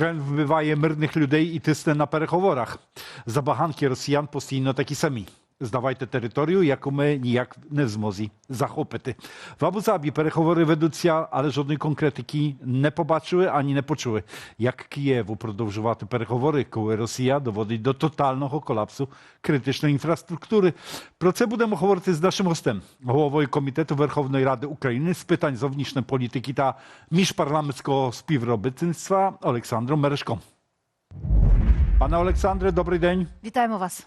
Кремль вбиває мирних людей і тисне на переговорах. Забаганки росіян постійно такі самі. Здавайте територію, яку ми ніяк не в змозі захопити. В Абу-Забі переговори ведуться, але жодної конкретики не побачили ані не почули. Як Києву продовжувати переговори, коли Росія доводить до тотального колапсу критичної інфраструктури? Про це будемо говорити з нашим гостем, головою комітету Верховної Ради України з питань зовнішньої політики та міжпарламентського співробітництва Олександром Мерешком. Пане Олександре, добрий день. Вітаємо вас.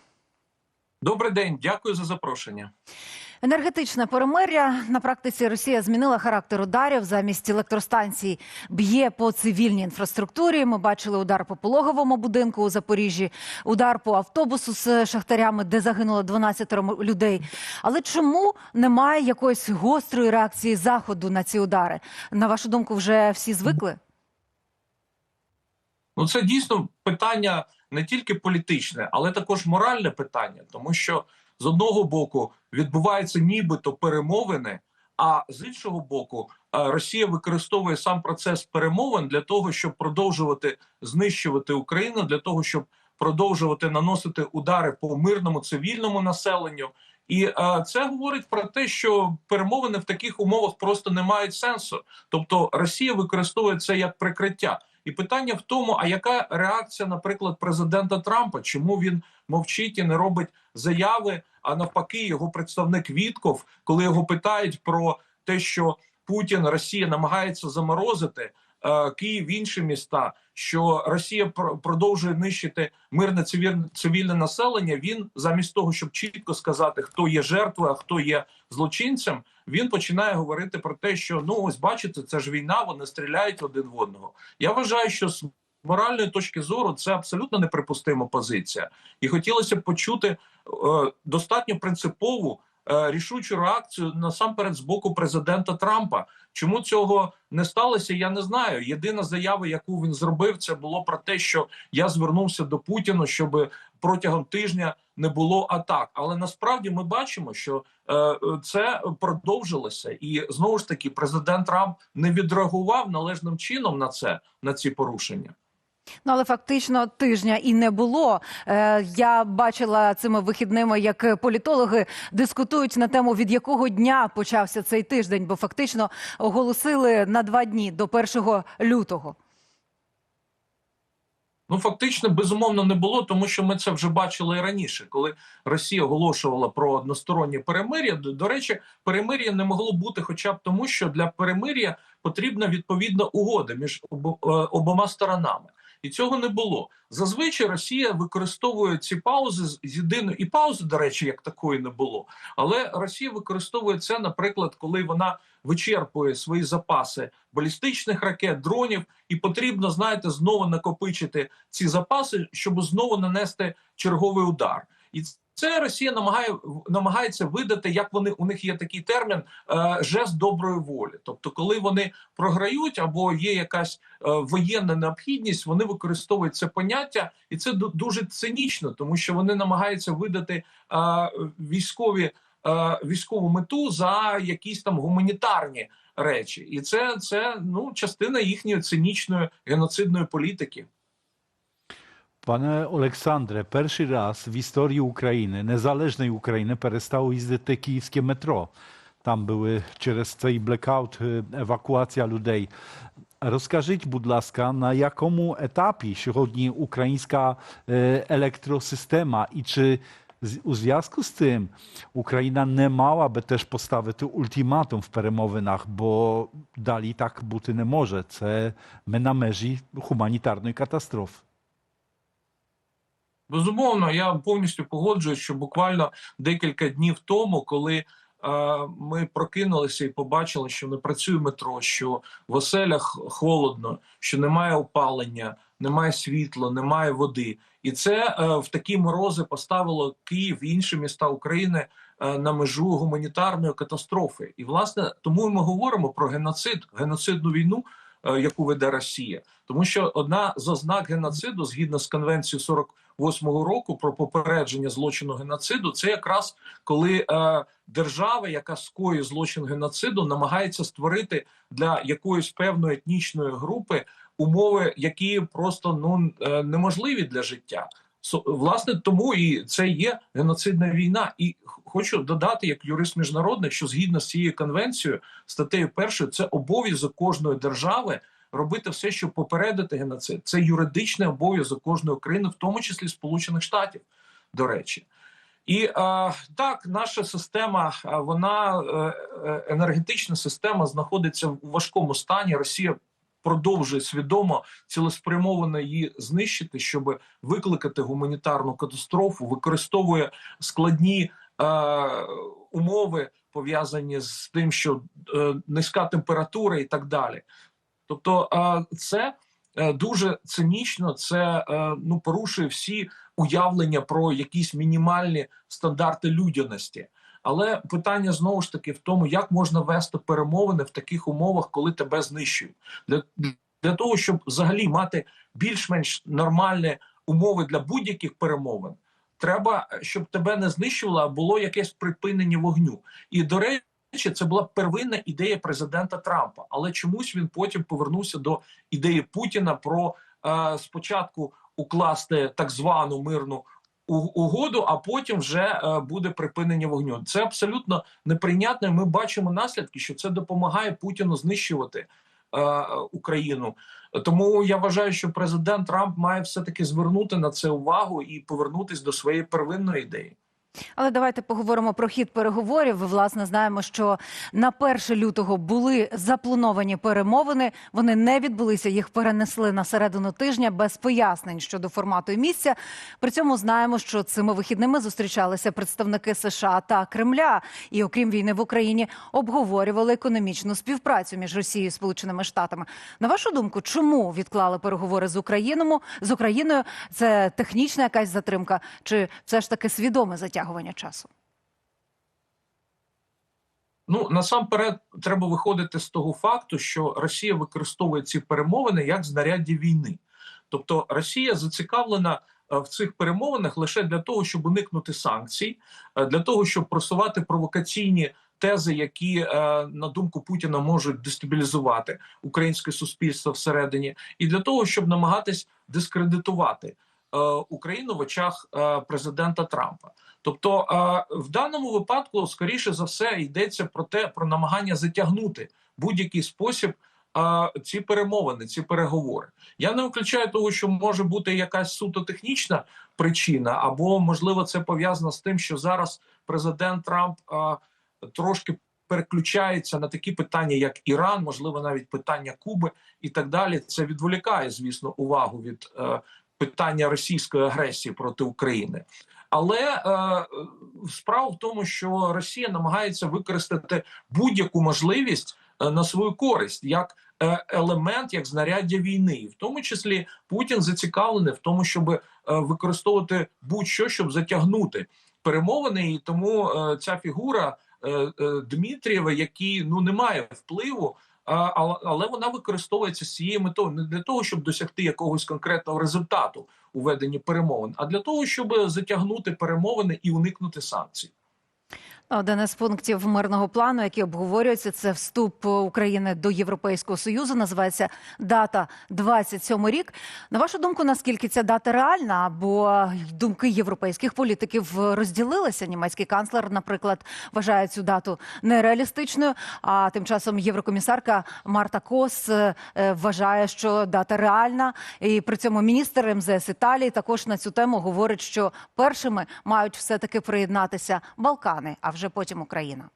Добрий день, дякую за запрошення. Енергетичне перемир'я на практиці Росія змінила характер ударів замість електростанцій. Б'є по цивільній інфраструктурі. Ми бачили удар по пологовому будинку у Запоріжжі, удар по автобусу з шахтарями, де загинуло 12 людей. Але чому немає якоїсь гострої реакції заходу на ці удари? На вашу думку, вже всі звикли? Ну це дійсно питання не тільки політичне, але також моральне питання, тому що з одного боку відбуваються нібито перемовини. А з іншого боку, е, Росія використовує сам процес перемовин для того, щоб продовжувати знищувати Україну, для того, щоб продовжувати наносити удари по мирному цивільному населенню. І е, це говорить про те, що перемовини в таких умовах просто не мають сенсу. Тобто Росія використовує це як прикриття. І питання в тому, а яка реакція, наприклад, президента Трампа? Чому він мовчить і не робить заяви? А навпаки, його представник Вітков, коли його питають про те, що Путін Росія намагається заморозити Київ інші міста, що Росія пр- продовжує нищити мирне цивільне населення. Він замість того, щоб чітко сказати, хто є жертвою, а хто є злочинцем, він починає говорити про те, що ну ось бачите, це ж війна, вони стріляють один в одного. Я вважаю, що з моральної точки зору це абсолютно неприпустима позиція, і хотілося б почути е, достатньо принципову. Е, Рішучу реакцію насамперед з боку президента Трампа. Чому цього не сталося? Я не знаю. Єдина заява, яку він зробив, це було про те, що я звернувся до Путіна, щоб протягом тижня не було атак. Але насправді ми бачимо, що е, це продовжилося, і знову ж таки, президент Трамп не відреагував належним чином на це на ці порушення. Ну, але фактично тижня і не було. Е, я бачила цими вихідними, як політологи дискутують на тему, від якого дня почався цей тиждень, бо фактично оголосили на два дні до 1 лютого. Ну фактично безумовно не було, тому що ми це вже бачили і раніше, коли Росія оголошувала про одностороннє перемир'я. До, речі, перемир'я не могло бути, хоча б тому, що для перемир'я потрібна відповідна угода між е, обома сторонами. І цього не було. Зазвичай Росія використовує ці паузи з єдиною і паузи, до речі, як такої не було. Але Росія використовує це, наприклад, коли вона вичерпує свої запаси балістичних ракет, дронів, і потрібно, знаєте, знову накопичити ці запаси, щоб знову нанести черговий удар. І це Росія намагає намагається видати, як вони у них є такий термін е, жест доброї волі. Тобто, коли вони програють або є якась е, воєнна необхідність, вони використовують це поняття, і це ду- дуже цинічно, тому що вони намагаються видати е, військові е, військову мету за якісь там гуманітарні речі, і це, це ну частина їхньої цинічної геноцидної політики. Panie Oleksandrze, pierwszy raz w historii Ukrainy, niezależnej Ukrainy, перестало їздити київське метро. Там були через цей блекаут е, евакуація людей. Розкажіть, будь ласка, на якому етапі сьогодні українська е, електросистема і чи з- у зв'язку з цим Україна не мала би теж поставити ультиматум в перемовинах, бо далі так бути не може. Це ми на межі гуманітарної катастрофи. Безумовно, я повністю погоджуюсь, що буквально декілька днів тому, коли е, ми прокинулися і побачили, що не працює метро, що в оселях холодно, що немає опалення, немає світла, немає води, і це е, в такі морози поставило Київ і інші міста України е, на межу гуманітарної катастрофи. І власне тому ми говоримо про геноцид, геноцидну війну, яку веде Росія, тому що одна з ознак геноциду, згідно з конвенцією 48-го року про попередження злочину геноциду, це якраз коли е, держава, яка скоює злочин геноциду, намагається створити для якоїсь певної етнічної групи умови, які просто ну е, неможливі для життя. Власне, тому і це є геноцидна війна. І хочу додати, як юрист міжнародник, що згідно з цією конвенцією, статтею першою, це обов'язок кожної держави робити все, щоб попередити геноцид. Це юридичний обов'язок кожної країни, в тому числі Сполучених Штатів, до речі. І е, так, наша система, вона е, е, енергетична система знаходиться в важкому стані. Росія продовжує свідомо цілеспрямовано її знищити, щоб викликати гуманітарну катастрофу, використовує складні е, умови пов'язані з тим, що е, низька температура і так далі. Тобто, е, це е, дуже цинічно, це е, ну порушує всі уявлення про якісь мінімальні стандарти людяності. Але питання знову ж таки в тому, як можна вести перемовини в таких умовах, коли тебе знищують, для, для того, щоб взагалі мати більш-менш нормальні умови для будь-яких перемовин, треба, щоб тебе не знищувало, а було якесь припинення вогню. І до речі, це була первинна ідея президента Трампа, але чомусь він потім повернувся до ідеї Путіна про е, спочатку укласти так звану мирну угоду, а потім вже е, буде припинення вогню. Це абсолютно неприйнятно. Ми бачимо наслідки, що це допомагає Путіну знищувати е, Україну. Тому я вважаю, що президент Трамп має все таки звернути на це увагу і повернутись до своєї первинної ідеї. Але давайте поговоримо про хід переговорів. Власне, знаємо, що на 1 лютого були заплановані перемовини. Вони не відбулися. Їх перенесли на середину тижня без пояснень щодо формату і місця. При цьому знаємо, що цими вихідними зустрічалися представники США та Кремля. І окрім війни в Україні обговорювали економічну співпрацю між Росією і Сполученими Штатами. На вашу думку, чому відклали переговори з Україною? З Україною це технічна якась затримка, чи все ж таки свідоме затягування часу? Ну насамперед треба виходити з того факту, що Росія використовує ці перемовини як знаряддя війни. Тобто Росія зацікавлена е, в цих перемовинах лише для того, щоб уникнути санкцій, е, для того, щоб просувати провокаційні тези, які е, на думку Путіна можуть дестабілізувати українське суспільство всередині, і для того, щоб намагатись дискредитувати Україну в очах е, президента Трампа. Тобто, е, в даному випадку, скоріше за все, йдеться про те, про намагання затягнути будь-який спосіб е, ці перемовини, ці переговори. Я не виключаю того, що може бути якась суто технічна причина, або можливо це пов'язано з тим, що зараз президент Трамп е, трошки переключається на такі питання, як Іран, можливо, навіть питання Куби і так далі. Це відволікає, звісно, увагу від е, питання російської агресії проти України. Але е, справа в тому, що Росія намагається використати будь-яку можливість е, на свою користь як е, елемент, як знаряддя війни, в тому числі Путін зацікавлений в тому, щоб е, використовувати будь-що, щоб затягнути перемовини, і тому е, ця фігура е, е, Дмитрієва, який ну не має впливу. Але вона використовується з цією метою не для того, щоб досягти якогось конкретного результату у веденні перемовин, а для того, щоб затягнути перемовини і уникнути санкцій. Один із пунктів мирного плану, який обговорюється, це вступ України до Європейського союзу. Називається дата 27 рік. На вашу думку, наскільки ця дата реальна? Бо думки європейських політиків розділилися. Німецький канцлер, наприклад, вважає цю дату нереалістичною. А тим часом єврокомісарка Марта Кос е, вважає, що дата реальна. І при цьому міністр МЗС Італії також на цю тему говорить, що першими мають все таки приєднатися Балкани, а вже потім Україна.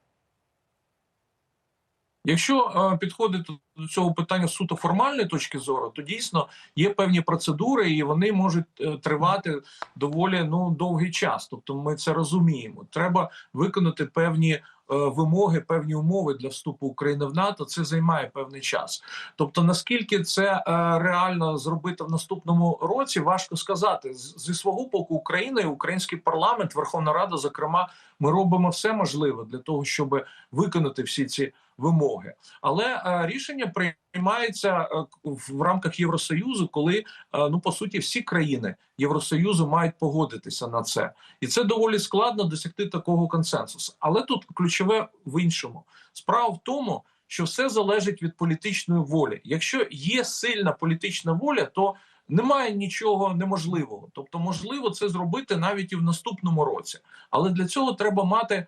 Якщо е, підходити до цього питання суто формальної точки зору, то дійсно є певні процедури, і вони можуть е, тривати доволі ну довгий час. Тобто, ми це розуміємо. Треба виконати певні е, вимоги, певні умови для вступу України в НАТО. Це займає певний час. Тобто, наскільки це е, реально зробити в наступному році, важко сказати. Зі свого боку, Україна і український парламент, Верховна Рада, зокрема, ми робимо все можливе для того, щоб виконати всі ці вимоги. Але е, рішення приймається е, в рамках Євросоюзу, коли е, ну по суті всі країни Євросоюзу мають погодитися на це, і це доволі складно досягти такого консенсусу. Але тут ключове в іншому справа в тому, що все залежить від політичної волі. Якщо є сильна політична воля, то немає нічого неможливого. Тобто, можливо це зробити навіть і в наступному році. Але для цього треба мати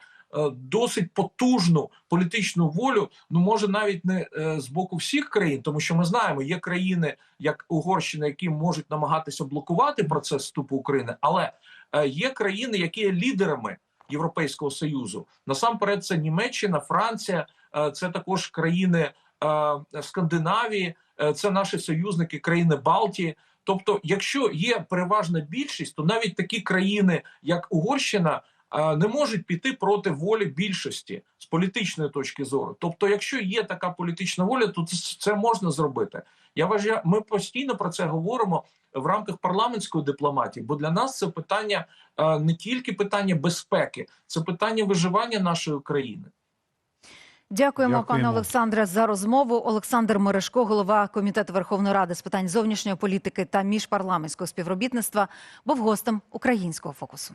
досить потужну політичну волю. Ну може навіть не е, з боку всіх країн, тому що ми знаємо, є країни, як Угорщина, які можуть намагатися блокувати процес вступу України, але е, є країни, які є лідерами Європейського союзу. Насамперед, це Німеччина, Франція, е, це також країни е, Скандинавії, е, це наші союзники, країни Балтії. Тобто, якщо є переважна більшість, то навіть такі країни, як Угорщина, е, не можуть піти проти волі більшості з політичної точки зору. Тобто, якщо є така політична воля, то це- це можна зробити. Я вважаю, ми постійно про це говоримо в рамках парламентської дипломатії, бо для нас це питання не тільки питання безпеки, це питання виживання нашої країни. Дякуємо, Дякуємо. пане Олександре, за розмову. Олександр Мерешко, голова комітету Верховної Ради з питань зовнішньої політики та міжпарламентського співробітництва, був гостем українського фокусу.